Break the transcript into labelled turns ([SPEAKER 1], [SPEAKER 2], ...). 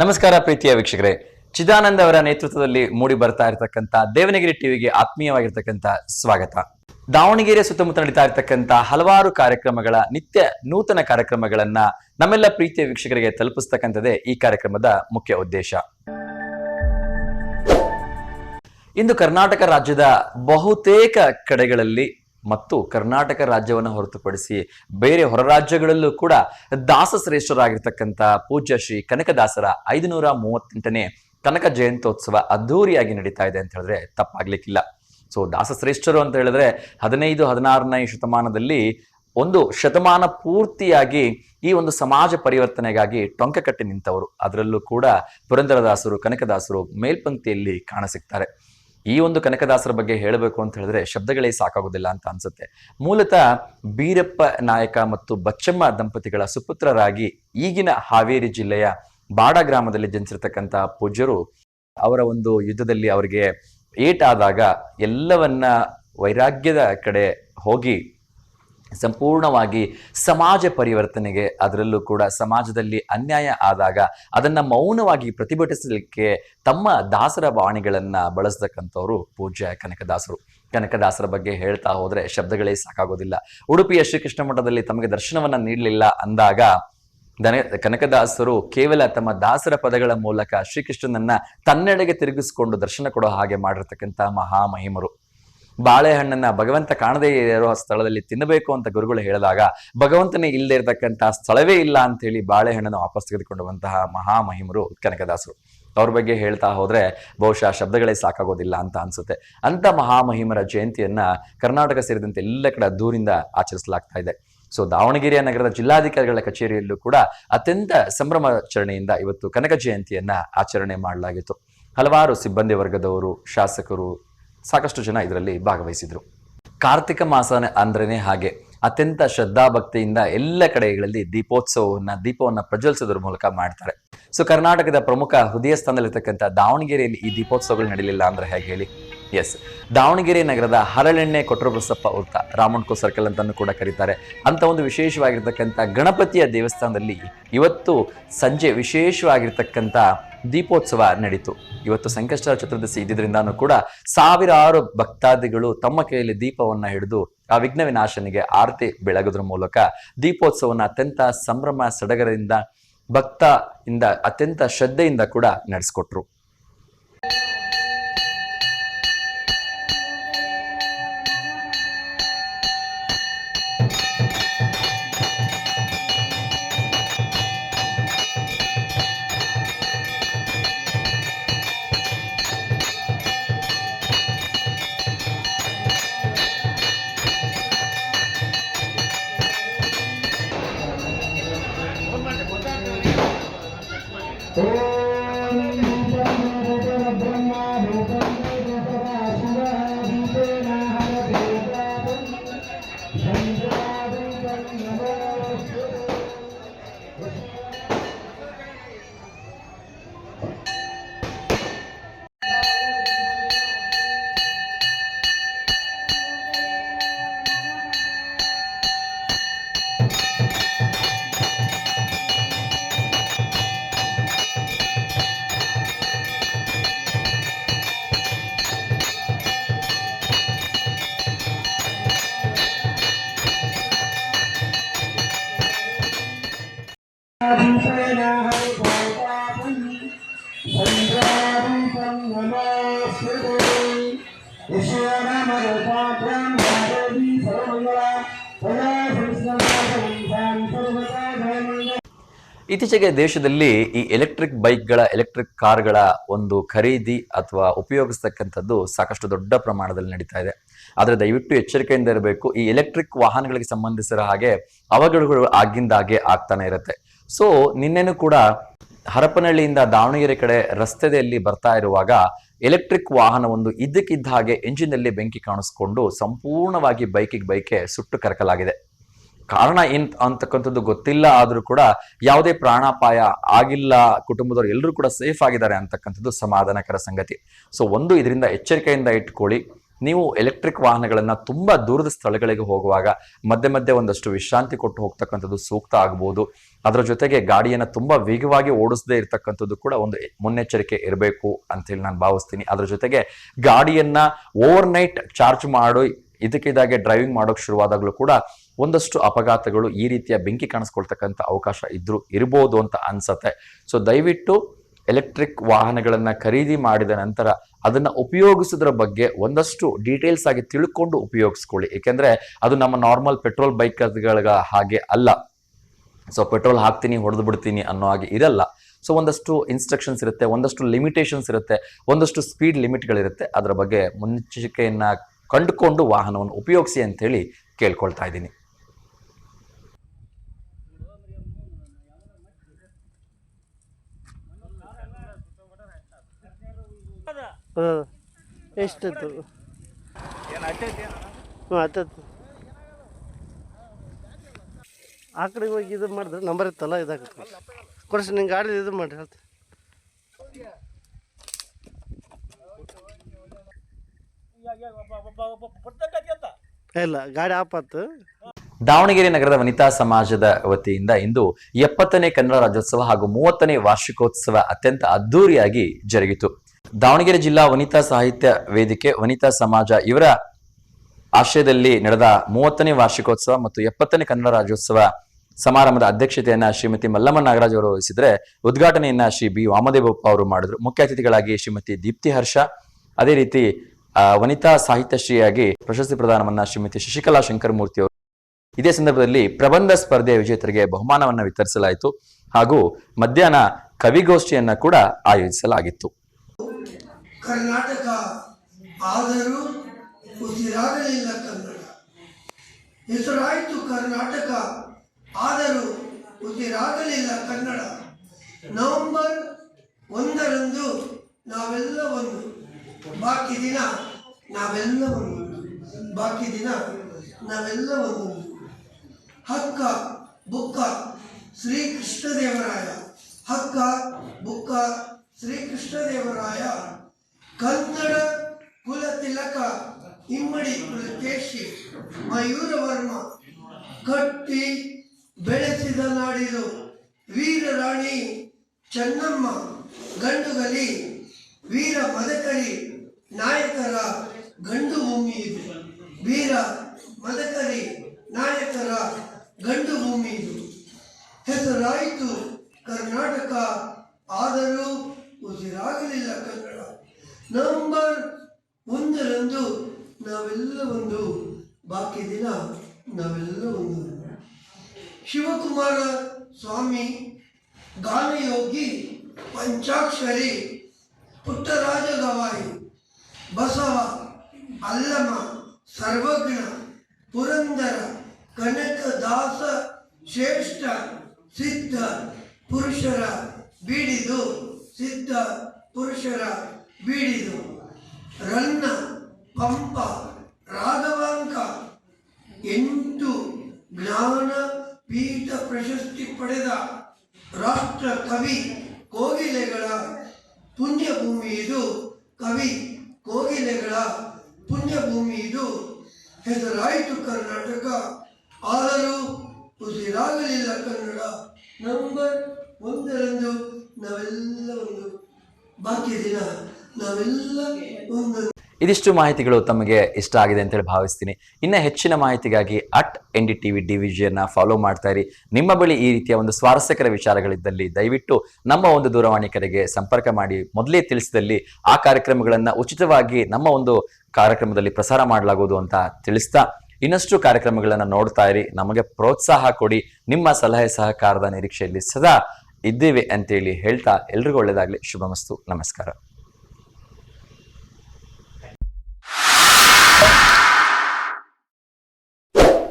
[SPEAKER 1] ನಮಸ್ಕಾರ ಪ್ರೀತಿಯ ವೀಕ್ಷಕರೇ. ಚಿದಾನಂದ ಅವರ ನೇತೃತ್ವದಲ್ಲಿ ಮೂಡಿ ಬರ್ತಾ ಇರತಕ್ಕಂತ ದೇವನಗಿರಿ ಟಿವಿಗೆ ಆತ್ಮೀಯವಾಗಿರ್ತಕ್ಕಂಥ ಸ್ವಾಗತ. ದಾವಣಗೆರೆ ಸುತ್ತಮುತ್ತ ನಡೀತಾ ಇರತಕ್ಕಂತ ಹಲವಾರು ಕಾರ್ಯಕ್ರಮಗಳ, ನಿತ್ಯ ನೂತನ ಕಾರ್ಯಕ್ರಮಗಳನ್ನ ನಮ್ಮೆಲ್ಲ ಪ್ರೀತಿಯ ವೀಕ್ಷಕರಿಗೆ ತಲುಪಿಸ್ತಕ್ಕಂಥದ್ದೇ ಈ ಕಾರ್ಯಕ್ರಮದ ಮುಖ್ಯ ಉದ್ದೇಶ. ಇಂದು ಕರ್ನಾಟಕ ರಾಜ್ಯದ ಬಹುತೇಕ ಕಡೆಗಳಲ್ಲಿ ಮತ್ತು ಕರ್ನಾಟಕ ರಾಜ್ಯವನ್ನು ಹೊರತುಪಡಿಸಿ ಬೇರೆ ಹೊರ ರಾಜ್ಯಗಳಲ್ಲೂ ಕೂಡ ದಾಸಶ್ರೇಷ್ಠರಾಗಿರ್ತಕ್ಕಂಥ ಪೂಜ್ಯ ಶ್ರೀ ಕನಕದಾಸರ ಐದುನೂರ ಮೂವತ್ತೆಂಟನೇ ಕನಕ ಜಯಂತ್ಯೋತ್ಸವ ಅದ್ಧೂರಿಯಾಗಿ ನಡೀತಾ ಇದೆ ಅಂತ ಹೇಳಿದ್ರೆ ತಪ್ಪಾಗ್ಲಿಕ್ಕಿಲ್ಲ. ಸೊ ದಾಸಶ್ರೇಷ್ಠರು ಅಂತ ಹೇಳಿದ್ರೆ ಹದಿನೈದು, ಹದಿನಾರನೇ ಶತಮಾನದಲ್ಲಿ ಒಂದು ಶತಮಾನ ಪೂರ್ತಿಯಾಗಿ ಈ ಒಂದು ಸಮಾಜ ಪರಿವರ್ತನೆಗಾಗಿ ಟೊಂಕ ಕಟ್ಟಿ ನಿಂತವರು. ಅದರಲ್ಲೂ ಕೂಡ ಪುರಂದರದಾಸರು, ಕನಕದಾಸರು ಮೇಲ್ಪಂಕ್ತಿಯಲ್ಲಿ ಕಾಣಸಿಗ್ತಾರೆ ಈ ಒಂದು ಕನಕದಾಸರ ಬಗ್ಗೆ ಹೇಳಬೇಕು ಅಂತ ಹೇಳಿದ್ರೆ ಶಬ್ದಗಳೇ ಸಾಕಾಗೋದಿಲ್ಲ ಅಂತ ಅನ್ಸುತ್ತೆ. ಮೂಲತಃ ಬೀರಪ್ಪ ನಾಯಕ ಮತ್ತು ಬಚ್ಚಮ್ಮ ದಂಪತಿಗಳ ಸುಪುತ್ರರಾಗಿ ಈಗಿನ ಹಾವೇರಿ ಜಿಲ್ಲೆಯ ಬಾಡ ಗ್ರಾಮದಲ್ಲಿ ಜನಿಸಿರ್ತಕ್ಕಂಥ ಪೂಜ್ಯರು ಅವರ ಒಂದು ಯುದ್ಧದಲ್ಲಿ ಅವರಿಗೆ ಏಟಾದಾಗ ಎಲ್ಲವನ್ನ ವೈರಾಗ್ಯದ ಕಡೆ ಹೋಗಿ ಸಂಪೂರ್ಣವಾಗಿ ಸಮಾಜ ಪರಿವರ್ತನೆಗೆ ಅದರಲ್ಲೂ ಕೂಡ ಸಮಾಜದಲ್ಲಿ ಅನ್ಯಾಯ ಆದಾಗ ಅದನ್ನ ಮೌನವಾಗಿ ಪ್ರತಿಭಟಿಸಲಿಕ್ಕೆ ತಮ್ಮ ದಾಸರ ಬಾಣಿಗಳನ್ನು ಬಳಸತಕ್ಕಂಥವ್ರು ಪೂಜ್ಯ ಕನಕದಾಸರು. ಕನಕದಾಸರ ಬಗ್ಗೆ ಹೇಳ್ತಾ ಹೋದರೆ ಶಬ್ದಗಳೇ ಸಾಕಾಗೋದಿಲ್ಲ. ಉಡುಪಿಯ ಶ್ರೀಕೃಷ್ಣ ಮಠದಲ್ಲಿ ತಮಗೆ ದರ್ಶನವನ್ನ ನೀಡಲಿಲ್ಲ ಅಂದಾಗ ದನ ಕನಕದಾಸರು ಕೇವಲ ತಮ್ಮ ದಾಸರ ಪದಗಳ ಮೂಲಕ ಶ್ರೀಕೃಷ್ಣನನ್ನ ತನ್ನೆಡೆಗೆ ತಿರುಗಿಸಿಕೊಂಡು ದರ್ಶನ ಕೊಡೋ ಹಾಗೆ ಮಾಡಿರ್ತಕ್ಕಂಥ ಮಹಾಮಹಿಮರು ಬಾಳೆಹಣ್ಣನ್ನ ಭಗವಂತ ಕಾಣದೇ ಇರೋ ಸ್ಥಳದಲ್ಲಿ ತಿನ್ನಬೇಕು ಅಂತ ಗುರುಗಳು ಹೇಳಿದಾಗ, ಭಗವಂತನೇ ಇಲ್ಲದೆ ಇರತಕ್ಕಂತಹ ಸ್ಥಳವೇ ಇಲ್ಲ ಅಂತ ಹೇಳಿ ಬಾಳೆಹಣ್ಣನ್ನು ವಾಪಸ್ ತೆಗೆದುಕೊಂಡುವಂತಹ ಮಹಾಮಹಿಮರು ಕನಕದಾಸರು. ಅವ್ರ ಬಗ್ಗೆ ಹೇಳ್ತಾ ಹೋದ್ರೆ ಬಹುಶಃ ಶಬ್ದಗಳೇ ಸಾಕಾಗೋದಿಲ್ಲ ಅಂತ ಅನ್ಸುತ್ತೆ. ಅಂತ ಮಹಾಮಹಿಮರ ಜಯಂತಿಯನ್ನ ಕರ್ನಾಟಕ ಸೇರಿದಂತೆ ಎಲ್ಲ ಕಡೆ ದೂರಿಂದ ಆಚರಿಸಲಾಗ್ತಾ ಇದೆ. ಸೊ ದಾವಣಗೆರೆಯ ನಗರದ ಜಿಲ್ಲಾಧಿಕಾರಿಗಳ ಕಚೇರಿಯಲ್ಲೂ ಕೂಡ ಅತ್ಯಂತ ಸಂಭ್ರಮಾಚರಣೆಯಿಂದ ಇವತ್ತು ಕನಕ ಜಯಂತಿಯನ್ನ ಆಚರಣೆ ಮಾಡಲಾಗಿತ್ತು. ಹಲವಾರು ಸಿಬ್ಬಂದಿ ವರ್ಗದವರು, ಶಾಸಕರು ಸಾಕಷ್ಟು ಜನ ಇದರಲ್ಲಿ ಭಾಗವಹಿಸಿದರು. ಕಾರ್ತಿಕ ಮಾಸ ಅಂದ್ರೇ ಹಾಗೆ. ಅತ್ಯಂತ ಶ್ರದ್ಧಾಭಕ್ತಿಯಿಂದ ಎಲ್ಲ ಕಡೆಗಳಲ್ಲಿ ದೀಪೋತ್ಸವವನ್ನು, ದೀಪವನ್ನು ಪ್ರಜ್ವಲಿಸೋದ್ರ ಮೂಲಕ ಮಾಡ್ತಾರೆ. ಸೊ ಕರ್ನಾಟಕದ ಪ್ರಮುಖ ಹೃದಯ ಸ್ಥಾನದಲ್ಲಿರ್ತಕ್ಕಂಥ ದಾವಣಗೆರೆಯಲ್ಲಿ ಈ ದೀಪೋತ್ಸವಗಳು ನಡೀಲಿಲ್ಲ ಅಂದ್ರೆ ಹೇಗೆ ಹೇಳಿ? ಎಸ್ ದಾವಣಗೆರೆ ನಗರದ ಹರಳೆಣ್ಣೆ ಕೊಟ್ರಬಸಪ್ಪ ವೃತ್ತ ರಾಮಣ್ಕೋ ಸರ್ಕಲ್ ಅಂತಲೂ ಕೂಡ ಕರೀತಾರೆ. ಅಂತ ಒಂದು ವಿಶೇಷವಾಗಿರ್ತಕ್ಕಂಥ ಗಣಪತಿಯ ದೇವಸ್ಥಾನದಲ್ಲಿ ಇವತ್ತು ಸಂಜೆ ವಿಶೇಷವಾಗಿರ್ತಕ್ಕಂಥ ದೀಪೋತ್ಸವ ನಡೀತು. ಇವತ್ತು ಸಂಕಷ್ಟ ಚತುರ್ದಶಿ ಇದ್ದಿದ್ರಿಂದಾನು ಕೂಡ ಸಾವಿರಾರು ಭಕ್ತಾದಿಗಳು ತಮ್ಮ ಕೈಯಲ್ಲಿ ದೀಪವನ್ನ ಹಿಡಿದು ಆ ವಿಘ್ನ ವಿನಾಶನಿಗೆ ಆರತಿ ಬೆಳಗೋದ್ರ ಮೂಲಕ ದೀಪೋತ್ಸವನ ಅತ್ಯಂತ ಸಂಭ್ರಮ, ಸಡಗರದಿಂದ ಭಕ್ತ ಇಂದ ಅತ್ಯಂತ ಶ್ರದ್ಧೆಯಿಂದ ಕೂಡ ನಡೆಸ್ಕೊಟ್ರು. ಇತ್ತೀಚೆಗೆ ದೇಶದಲ್ಲಿ ಈ ಎಲೆಕ್ಟ್ರಿಕ್ ಬೈಕ್ಗಳ, ಎಲೆಕ್ಟ್ರಿಕ್ ಕಾರ್ಗಳ ಒಂದು ಖರೀದಿ ಅಥವಾ ಉಪಯೋಗಿಸ್ತಕ್ಕಂಥದ್ದು ಸಾಕಷ್ಟು ದೊಡ್ಡ ಪ್ರಮಾಣದಲ್ಲಿ ನಡೀತಾ ಇದೆ. ಆದರೆ ದಯವಿಟ್ಟು ಎಚ್ಚರಿಕೆಯಿಂದ ಇರಬೇಕು, ಈ ಎಲೆಕ್ಟ್ರಿಕ್ ವಾಹನಗಳಿಗೆ ಸಂಬಂಧಿಸಿದ ಹಾಗೆ ಅವಘಡಗಳು ಆಗಿಂದಾಗೆ ಆಗ್ತಾನೆ ಇರುತ್ತೆ. ಸೊ ನಿನ್ನೆನೂ ಕೂಡ ಹರಪನಹಳ್ಳಿಯಿಂದ ದಾವಣಗೆರೆ ಕಡೆ ರಸ್ತೆಯಲ್ಲಿ ಬರ್ತಾ ಇರುವಾಗ ಎಲೆಕ್ಟ್ರಿಕ್ ವಾಹನ ಒಂದು ಇದ್ದಕ್ಕಿದ್ದ ಹಾಗೆ ಎಂಜಿನಲ್ಲಿ ಬೆಂಕಿ ಕಾಣಿಸ್ಕೊಂಡು ಸಂಪೂರ್ಣವಾಗಿ ಬೈಕಿಗೆ ಬೈಕೆ ಸುಟ್ಟು ಕರಕಲಾಗಿದೆ. ಕಾರಣ ಏನ್ ಅಂತಕ್ಕಂಥದ್ದು ಗೊತ್ತಿಲ್ಲ, ಆದರೂ ಕೂಡ ಯಾವುದೇ ಪ್ರಾಣಾಪಾಯ ಆಗಿಲ್ಲ, ಕುಟುಂಬದವರು ಎಲ್ಲರೂ ಕೂಡ ಸೇಫ್ ಆಗಿದ್ದಾರೆ ಅಂತಕ್ಕಂಥದ್ದು ಸಮಾಧಾನಕರ ಸಂಗತಿ. ಸೊ ಒಂದು ಇದರಿಂದ ಎಚ್ಚರಿಕೆಯಿಂದ ಇಟ್ಕೊಳ್ಳಿ. ನೀವು ಎಲೆಕ್ಟ್ರಿಕ್ ವಾಹನಗಳನ್ನು ತುಂಬಾ ದೂರದ ಸ್ಥಳಗಳಿಗೆ ಹೋಗುವಾಗ ಮಧ್ಯೆ ಮಧ್ಯೆ ಒಂದಷ್ಟು ವಿಶ್ರಾಂತಿ ಕೊಟ್ಟು ಹೋಗ್ತಕ್ಕಂಥದ್ದು ಸೂಕ್ತ ಆಗ್ಬೋದು. ಅದರ ಜೊತೆಗೆ ಗಾಡಿಯನ್ನು ತುಂಬಾ ವೇಗವಾಗಿ ಓಡಿಸದೇ ಇರತಕ್ಕಂಥದ್ದು ಕೂಡ ಒಂದು ಮುನ್ನೆಚ್ಚರಿಕೆ ಇರಬೇಕು ಅಂತ ಹೇಳಿ ನಾನು ಭಾವಿಸ್ತೀನಿ. ಅದರ ಜೊತೆಗೆ ಗಾಡಿಯನ್ನ ಓವರ್ ನೈಟ್ ಚಾರ್ಜ್ ಮಾಡಿ ಇದಕ್ಕಿದಾಗೆ ಡ್ರೈವಿಂಗ್ ಮಾಡೋಕ್ಕೆ ಶುರುವಾದಾಗಲೂ ಕೂಡ ಒಂದಷ್ಟು ಅಪಘಾತಗಳು ಈ ರೀತಿಯ ಬೆಂಕಿ ಕಾಣಿಸ್ಕೊಳ್ತಕ್ಕಂಥ ಅವಕಾಶ ಇದ್ದರೂ ಇರ್ಬೋದು ಅಂತ ಅನ್ಸತ್ತೆ. ಸೊ ದಯವಿಟ್ಟು ಎಲೆಕ್ಟ್ರಿಕ್ ವಾಹನಗಳನ್ನು ಖರೀದಿ ಮಾಡಿದ ನಂತರ ಅದನ್ನ ಉಪಯೋಗಿಸೋದ್ರ ಬಗ್ಗೆ ಒಂದಷ್ಟು ಡೀಟೇಲ್ಸ್ ಆಗಿ ತಿಳ್ಕೊಂಡು ಉಪಯೋಗಿಸ್ಕೊಳ್ಳಿ. ಏಕೆಂದರೆ ಅದು ನಮ್ಮ ನಾರ್ಮಲ್ ಪೆಟ್ರೋಲ್ ಬೈಕ್ಗಳ ಹಾಗೆ ಅಲ್ಲ. ಸೊ ಪೆಟ್ರೋಲ್ ಹಾಕ್ತೀನಿ, ಹೊಡೆದು ಬಿಡ್ತೀನಿ ಅನ್ನೋ ಹಾಗೆ ಇರಲ್ಲ. ಸೊ ಒಂದಷ್ಟು ಇನ್ಸ್ಟ್ರಕ್ಷನ್ಸ್ ಇರುತ್ತೆ, ಒಂದಷ್ಟು ಲಿಮಿಟೇಷನ್ಸ್ ಇರುತ್ತೆ, ಒಂದಷ್ಟು ಸ್ಪೀಡ್ ಲಿಮಿಟ್ಗಳಿರುತ್ತೆ ಅದರ ಬಗ್ಗೆ ಮುನ್ನೆಚ್ಚರಿಕೆಯನ್ನು ಕಂಡುಕೊಂಡು ವಾಹನವನ್ನು ಉಪಯೋಗಿಸಿ ಅಂತೇಳಿ ಕೇಳ್ಕೊಳ್ತಾ ಇದ್ದೀನಿ.
[SPEAKER 2] ಹಾಂ ಎಷ್ಟಿತ್ತು? ಹ್ಞೂ ಹತ್ತತ್ತು. ಆ ಕಡೆಗೆ ಹೋಗಿ ಇದು ಮಾಡಿದ್ರೆ ನಂಬರ್ ಇತ್ತಲ್ಲ ಇದಾಗುತ್ತೆ. ಕೊಡಿಸಿ ನಿಂಗೆ ಗಾಡಿ ಇದು ಮಾಡಿ ಹೇಳ್ತೆ. ಇಲ್ಲ ಗಾಡಿ ಆಪತ್ತು
[SPEAKER 1] ದಾವಣಗೆರೆ ನಗರದ ವನಿತಾ ಸಮಾಜದ ವತಿಯಿಂದ ಇಂದು ಎಪ್ಪತ್ತನೇ ಕನ್ನಡ ರಾಜ್ಯೋತ್ಸವ ಹಾಗೂ ಮೂವತ್ತನೇ ವಾರ್ಷಿಕೋತ್ಸವ ಅತ್ಯಂತ ಅದ್ದೂರಿಯಾಗಿ ಜರುಗಿತು. ದಾವಣಗೆರೆ ಜಿಲ್ಲಾ ವನಿತಾ ಸಾಹಿತ್ಯ ವೇದಿಕೆ, ವನಿತಾ ಸಮಾಜ ಇವರ ಆಶ್ರಯದಲ್ಲಿ ನಡೆದ ಮೂವತ್ತನೇ ವಾರ್ಷಿಕೋತ್ಸವ ಮತ್ತು ಎಪ್ಪತ್ತನೇ ಕನ್ನಡ ರಾಜ್ಯೋತ್ಸವ ಸಮಾರಂಭದ ಅಧ್ಯಕ್ಷತೆಯನ್ನ ಶ್ರೀಮತಿ ಮಲ್ಲಮ್ಮ ನಾಗರಾಜ್ ಅವರು ವಹಿಸಿದ್ರೆ ಉದ್ಘಾಟನೆಯನ್ನ ಶ್ರೀ ಬಿ ವಾಮದೇವಪ್ಪ ಅವರು ಮಾಡಿದ್ರು. ಮುಖ್ಯ ಅತಿಥಿಗಳಾಗಿ ಶ್ರೀಮತಿ ದೀಪ್ತಿ ಹರ್ಷ, ಅದೇ ರೀತಿ ವನಿತಾ ಸಾಹಿತ್ಯಶ್ರೀಯಾಗಿ ಪ್ರಶಸ್ತಿ ಪ್ರದಾನವನ್ನ ಶ್ರೀಮತಿ ಶಶಿಕಲಾ ಶಂಕರಮೂರ್ತಿ ಅವರು. ಇದೇ ಸಂದರ್ಭದಲ್ಲಿ ಪ್ರಬಂಧ ಸ್ಪರ್ಧೆಯ ವಿಜೇತರಿಗೆ ಬಹುಮಾನವನ್ನ ವಿತರಿಸಲಾಯಿತು ಹಾಗೂ ಮಧ್ಯಾಹ್ನ ಕವಿಗೋಷ್ಠಿಯನ್ನ ಕೂಡ ಆಯೋಜಿಸಲಾಗಿತ್ತು.
[SPEAKER 3] ಕರ್ನಾಟಕ ಆದರೂ ಉಸಿರಾಗಲಿಲ್ಲ ಕನ್ನಡ. ಹೆಸರಾಯಿತು ಕರ್ನಾಟಕ ಆದರೂ ಉಸಿರಾಗಲಿಲ್ಲ ಕನ್ನಡ. ನವೆಂಬರ್ ಒಂದರಂದು ನಾವೆಲ್ಲ ಒಂದು. ಬಾಕಿ ದಿನ ನಾವೆಲ್ಲ ಒಂದು. ಬಾಕಿ ದಿನ ನಾವೆಲ್ಲ ಒಂದು. ಹಕ್ಕ ಬುಕ್ಕ ಶ್ರೀ ಕೃಷ್ಣದೇವರಾಯ ಹಕ್ಕ ಬುಕ್ಕ ಶ್ರೀ ಕೃಷ್ಣದೇವರಾಯ ಕನ್ನಡ ಕುಲ ತಿಲಕ ಇಮ್ಮಡಿ ಮಯೂರ ಮಯೂರವರ್ಮ ಕಟ್ಟಿ ಬೆಳೆಸಿದ ನಾಡಿದು ವೀರರಾಣಿ ಚೆನ್ನಮ್ಮ ಗಂಡುಗಲಿ, ವೀರ ಮದಕರಿ ನಾಯಕರ ಗಂಡು ಭೂಮಿ ಇದು. ವೀರ ಮದಕರಿ ನಾಯಕರ ಗಂಡು ಭೂಮಿ ಇದು. ಹೆಸರಾಯಿತು ಕರ್ನಾಟಕ, ಆದರೂ ಉಸಿರಾಗಲಿಲ್ಲ ನವೆಂಬರ್ ಒಂದರಂದು ನಾವೆಲ್ಲ ಒಂದು ಬಾಕಿ ದಿನ ನಾವೆಲ್ಲ ಒಂದು ಶಿವಕುಮಾರ ಸ್ವಾಮಿ ಗಾನಯೋಗಿ ಪಂಚಾಕ್ಷರಿ ಪುಟ್ಟರಾಜ ಗವಾಯಿ ಬಸವ ಅಲ್ಲಮ ಸರ್ವಜ್ಞ ಪುರಂದರ ಕನಕದಾಸ ಶ್ರೇಷ್ಠ ಸಿದ್ಧ ಪುರುಷರ ಬೀಡಿದು ಸಿದ್ಧ ಪುರುಷರ ಬೀಡಿದು. ರನ್ನ, ಪಂಪ, ರಾಘವಾಂಕ, ಎಂಟು ಜ್ಞಾನ ಪೀಠ ಪ್ರಶಸ್ತಿ ಪಡೆದ ರಾಷ್ಟ್ರ ಕವಿ ಕೋಗಿಲೆಗಳ ಪುಣ್ಯಭೂಮಿ ಇದು ಕವಿ ಕೋಗಿಲೆಗಳ ಪುಣ್ಯಭೂಮಿ ಇದು ಹೆಸರಾಯಿತು ಕರ್ನಾಟಕ. ಆದರೂ ಉಸಿರಾಗಲಿಲ್ಲ ಕನ್ನಡ. ನಂಬರ್ ಒಂದರಂದು ನಾವೆಲ್ಲ ಒಂದು ಬಾಕಿ ದಿನ.
[SPEAKER 1] ಇದಿಷ್ಟು ಮಾಹಿತಿಗಳು ತಮಗೆ ಇಷ್ಟ ಆಗಿದೆ ಅಂತೇಳಿ ಭಾವಿಸ್ತೀನಿ. ಇನ್ನ ಹೆಚ್ಚಿನ ಮಾಹಿತಿಗಾಗಿ ಅಟ್ ಎನ್ ಡಿ ಟಿವಿ ಡಿವಿಜಿಯನ್ನ ಫಾಲೋ ಮಾಡ್ತಾ ಇರಿ. ನಿಮ್ಮ ಬಳಿ ಈ ರೀತಿಯ ಒಂದು ಸ್ವಾರಸ್ಯಕರ ವಿಚಾರಗಳಿದ್ದಲ್ಲಿ ದಯವಿಟ್ಟು ನಮ್ಮ ಒಂದು ದೂರವಾಣಿ ಕರೆಗೆ ಸಂಪರ್ಕ ಮಾಡಿ. ಮೊದಲೇ ತಿಳಿಸಿದಲ್ಲಿ ಆ ಕಾರ್ಯಕ್ರಮಗಳನ್ನ ಉಚಿತವಾಗಿ ನಮ್ಮ ಒಂದು ಕಾರ್ಯಕ್ರಮದಲ್ಲಿ ಪ್ರಸಾರ ಮಾಡಲಾಗುವುದು ಅಂತ ತಿಳಿಸ್ತಾ ಇನ್ನಷ್ಟು ಕಾರ್ಯಕ್ರಮಗಳನ್ನ ನೋಡ್ತಾ ಇರಿ. ನಮಗೆ ಪ್ರೋತ್ಸಾಹ ಕೊಡಿ. ನಿಮ್ಮ ಸಲಹೆ ಸಹಕಾರದ ನಿರೀಕ್ಷೆಯಲ್ಲಿ ಸದಾ ಇದ್ದೇವೆ ಅಂತೇಳಿ ಹೇಳ್ತಾ ಎಲ್ರಿಗೂ ಒಳ್ಳೆಯದಾಗಲಿ ಶುಭಮಸ್ತು. ನಮಸ್ಕಾರ.